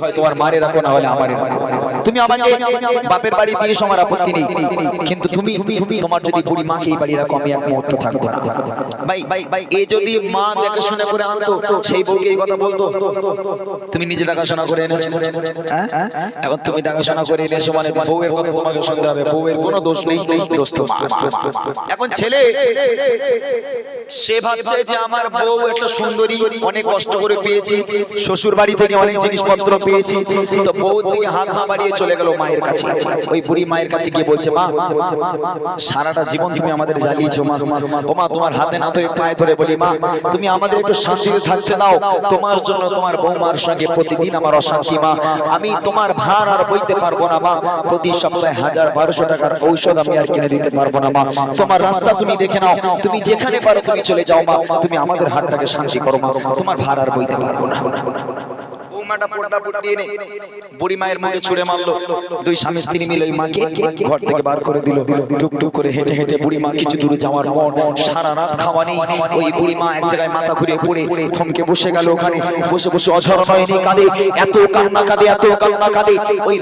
হয় তোমার মারে রাখো না হলে আমারে রাখো। তুমি আমাকে বাপের বাড়ি দিয়ে আমার আপত্তি নেই। কিন্তু তুমি, তোমার যদি বুড়ি মাকে এই বাড়ি রাখো, আমি এক মুহূর্ত থাকব ভাই, এ যদি মা দেখাশোনা করে আনতো, সেই বউকে এই কথা বলতো, তুমি নিজে দেখাশোনা করে এনেছো। হ্যাঁ? এখন তুমি দেখাশোনা করে এনেছো মানে বউয়ের কথা তোমাকে শুনতে হবে, বউয়ের কোনো দোষ নেই দোষ তো মা। এখন ছেলে, সে ভাবছে যে আমার বউ একটা সুন্দরী, অনেক কষ্ট করে পেয়েছি শ্বশুর বাড়ি থেকে অনেক জিনিসপত্র পেয়েছি, তো বউ দিকে হাত না বাড়িয়ে চলে গেল মায়ের কাছে। ওই বুড়ি মায়ের কাছে গিয়ে বলছে, মা, সারাটা জীবন তুমি আমাদের জ্বালিয়েছো, মা। ও মা, তোমার হাতে না ধরে পায়ে ধরে বলি, মা, তুমি আমাদের একটু শান্তিতে থাকতে দাও। তোমার জন্য তোমার বৌমার সঙ্গে প্রতিদিন আমার অশান্তি, মা। আমি তোমার ভার আর বইতে পারব না, মা। প্রতি সপ্তাহে হাজার বারোশো টাকার ঔষধ আমি আর কিনে দিতে পারব না, মা। তোমার রাস্তা তুমি দেখে নাও। তুমি যেখানে পারো তুমি চলে যাও, মা। তুমি আমাদের হাতটাকে শান্তি করো, মা। তোমার ভার আর বইতে পারব না।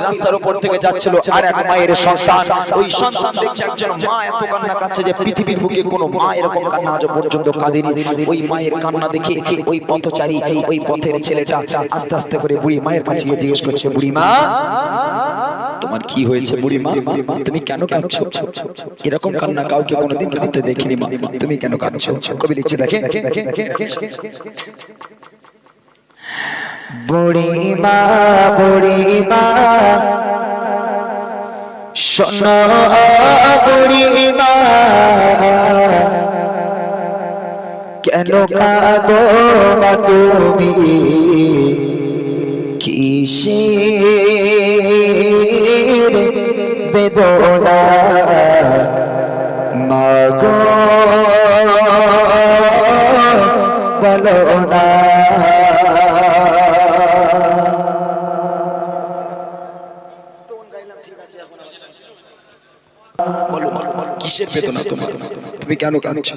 রাস্তার উপর থেকে যাচ্ছিল আর এক মায়ের সন্তান। ওই সন্তান দেখছে একজন মা এত কান্না যে পৃথিবীর বুকে কোনো মা এরকম কান্না আজ পর্যন্ত কাঁদেনি। ওই মায়ের কান্না দেখে ওই পথচারী, ওই পথের ছেলেটা আস্তে আস্তে করে বুড়ি মায়ের কাছে গিয়ে জিজ্ঞেস করছে, বুড়ি মা, তোমার কি হয়েছে বুড়ি মা? তুমি কেন কাঁদছো? এরকম কান্না কাউকে কোনোদিন কাঁদতে দেখিনি মা। তুমি কেন কাঁদছো? কবি লিখছে দেখে বুড়ি মা বুড়ি মা, শোনো, বুড়ি মা, কেন কাঁদো মা তুমি? কিসের বেদনা মাগো বলো না বলো। কিসের বেদনা তোমার? তুমি কেন কাঁদছো?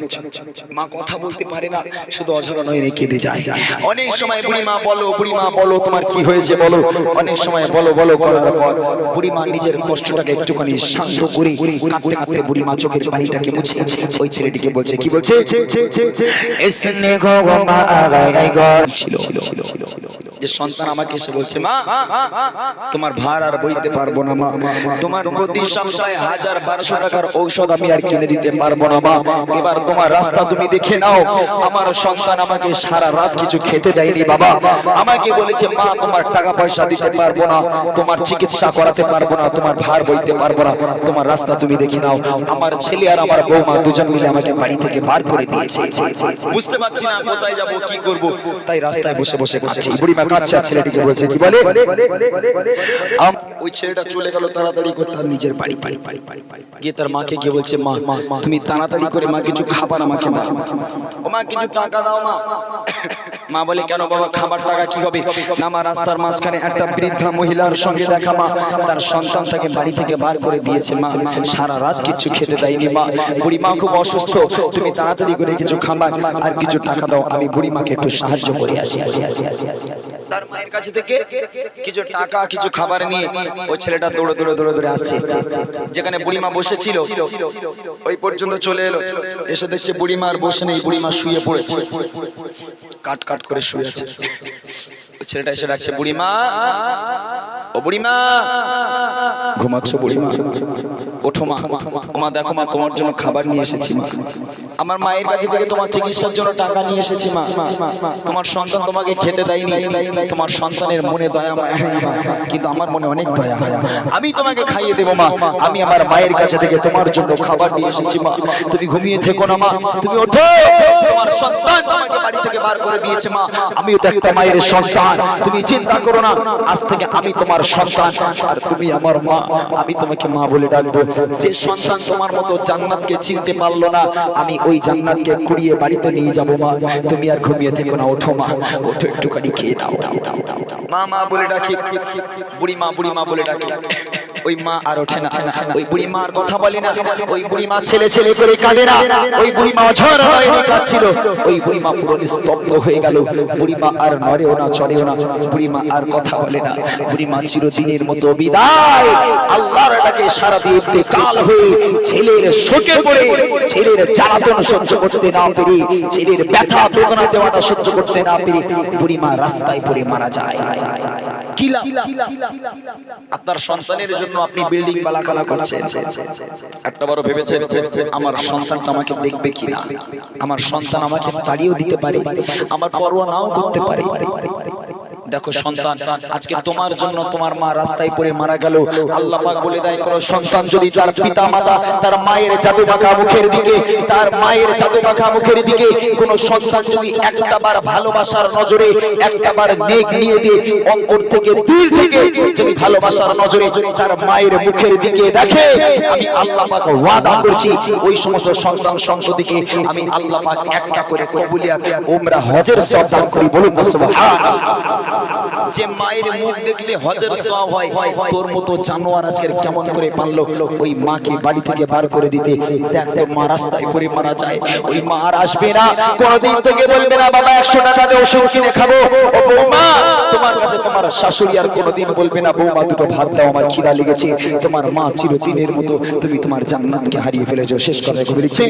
মা কথা বলতে পারে না, শুধু অঝরা নয় রে কেঁদে যায়। অনেক সময় বুড়ি মা বলো বুড়ি মা বলো, তোমার কি হয়েছে বলো? অনেক সময় বলো বলো করার পর বুড়ি মা নিজের কষ্টটাকে একটুখানি শান্ত করে কাঁদতে কাঁদতে বুড়ি মা চোখের পানিটাকে মুছে ওই ছেলেটিকে বলছে, কি বলছে? যে সন্তান আমাকে এসে বলছে, মা, তোমার ভার আর বইতে পারব না মা। তোমার প্রতি সপ্তাহে হাজার বারোশো টাকার ঔষধ আমি আর কিনে দিতে পারব না মা। এবার তোমার রাস্তা তুমি দেখে নাও। আমার সন্তান আমাকে সারা রাত কিছু খেতে দেয়নি বাবা। আমাকে বলেছে মা তোমার টাকা পয়সা দিতে পারব না তোমার চিকিৎসা করাতে পারব না তোমার ভার বইতে পারব না তোমার রাস্তা তুমি দেখে নাও। আমার ছেলে আর আমার বৌমা দুজন মিলে আমাকে বাড়ি থেকে বার করে দিয়েছে। বুঝতে পারছি না কোথায় যাব কি করব। তাই রাস্তায় বসে বসে কাঁদছি বুড়িমা আর ছেলেটিকে বলছে কি বলে? ওই ছেলেটা চলে গেল তাড়াতাড়ি করে তার নিজের বাড়ি বাড়ি গিয়ে তার মাকে গিয়ে বলছে মা তুমি তাড়াতাড়ি করে, মা, কিছু খাবার আমাকে দাও। ও মা, কিছু টাকা দাও মা। মা বলে, কেন বাবা, খাবার টাকা কি হবে? না মা, রাস্তার মাঝখানে একটা বৃদ্ধা মহিলার সঙ্গে দেখা মা। তার সন্তান তাকে বাড়ি থেকে বার করে দিয়েছে মা। সারা রাত কিছু খেতে দেয়নি মা। বুড়ি মা খুব অসুস্থ। তুমি তাড়াতাড়ি করে কিছু খাবার আর কিছু টাকা দাও। আমি বুড়ি মাকে একটু সাহায্য করে আসি। তার মায়ের কাছে থেকে কিছু টাকা, কিছু খাবার নিয়ে ওই ছেলেটা দৌড়ে দৌড়ে দৌড়ে দৌড়ে আসছে। যেখানে বুড়িমা বসেছিল, ওই পর্যন্ত চলে এলো। এসে দেখছে বুড়িমা আর বসে নেই, বুড়িমা শুয়ে পড়েছে। কাট কাট করে শুয়ে আছে। ছেলেটা এসে ডাকছে, বুড়িমা, ও বুড়িমা ঘুমাচ্ছ বুড়িমা ওঠো মা। ওমা দেখো মা, তোমার জন্য খাবার নিয়ে এসেছি মা। আমার মায়ের কাছে থেকে তোমার চিকিৎসার জন্য টাকা নিয়ে এসেছি মা। তোমার সন্তান তোমাকে খেতে দেয়নি। তোমার সন্তানের মনে দয়া মায়া মা। কিন্তু আমার মনে অনেক দয়া। আমি তোমাকে খাইয়ে দেবো মা। আমি আমার মায়ের কাছে থেকে তোমার জন্য খাবার নিয়ে এসেছি মা। তুমি ঘুমিয়ে থেকো না মা। তুমি ওঠো। তোমার সন্তান তোমাকে বাড়ি থেকে বার করে দিয়েছে মা। আমিও তো একটা মায়ের সন্তান। তুমি চিন্তা করো না। আজ থেকে আমি তোমার সন্তান। আর তুমি আমার মা। আমি তোমাকে মা বলে ডাকবো। যে সন্তান তোমার মতো জান্নাতকে চিনতে পারল না, আমি ওই জান্নাতকে কুড়িয়ে বাড়িতে নিয়ে যাব মা। তুমি আর ঘুমিয়ে থেকো না, ওঠো মা। ওঠো, একটুখানি খেয়ে দাও মা মা বলে ডাকি। বুড়ি মা বুড়ি মা বলে ডাকি। ওই মা আর ওঠে না। ওই বুড়ি মার কথা বলে না। ওই বুড়ি মা ছেলে ছেলে করে কাঁদে না। ওই বুড়ি মা ঝড় বাইরে কাঁদছিল। ওই বুড়ি মা পুরো নিস্তব্ধ হয়ে গেল। বুড়ি মা আর নড়েও না চড়েও না। বুড়ি মা আর কথা বলে না। বুড়ি মা চিরদিনের মতো বিদায়। আল্লাহর ডাকে সারা দিয়ে কাল হয়ে ছেলের শোকে পড়ে। ছেলের জ্বালাতন সহ্য করতে না পেরে ছেলের ব্যথা বেদনা দেওয়াটা সহ্য করতে না পেরে বুড়ি মা রাস্তায় পড়ে মারা যায়। কি লাভ? আপনার সন্তানের জন্য আপনি বিল্ডিং বালাকালা করছেন। একটা বড় ভেবেছেন, আমার সন্তান তো আমাকে দেখবে কিনা আমার সন্তান আমাকে তাড়িয়েও দিতে পারে, আমার পরোয়া নাও করতে পারে। দেখো সন্তান আজকে তোমার জন্য তোমার মা রাস্তায় পড়ে মারা গেল। আল্লাহ পাক বলে দেয় কোন সন্তান যদি তার পিতা মাতা তার মায়ের জাদু মাখা মুখের দিকে তার মায়ের জাদু মাখা মুখের দিকে কোন সন্তান যদি একটা বার ভালোবাসার নজরে একটা বার নেক নিয়ে দিয়ে অন্তর থেকে দিল থেকে যদি ভালোবাসার নজরে তার মায়ের মুখের দিকে দেখে আমি আল্লাহ পাক ওয়াদা করছি ওই সমস্ত সন্তান সন্ততিকে আমি আল্লাহ পাক একটা করে কবুলিয়াত ওমরা হজের সব দান করি বলুন সুবহানাল্লাহ যে মায়ের মুখ দেখলে হজের সব হয়, তোর মতো জানোয়ার আজকে কেমন করে পারল? ওই মাকে বাড়ি থেকে বার করে দিতে। দেখ তোর মা রাস্তায় পড়ে মারা যায়। ওই মা আর আসবে না। কোনদিন তোকে বলবে না, বাবা, একশো টাকা দিয়ে ওষুধ কিনে খাব। ও বৌমা, তোমার কাছে তোমার শাশুড়ি আর কোনদিন বলবে না, বৌমা, দুটো ভাত দাও, আমার খিদা লেগেছে। তোমার মা চিরদিনের মতো তুমি তোমার জান্নাতকে হারিয়ে ফেলেছো। শেষ কথা কবি লিখছে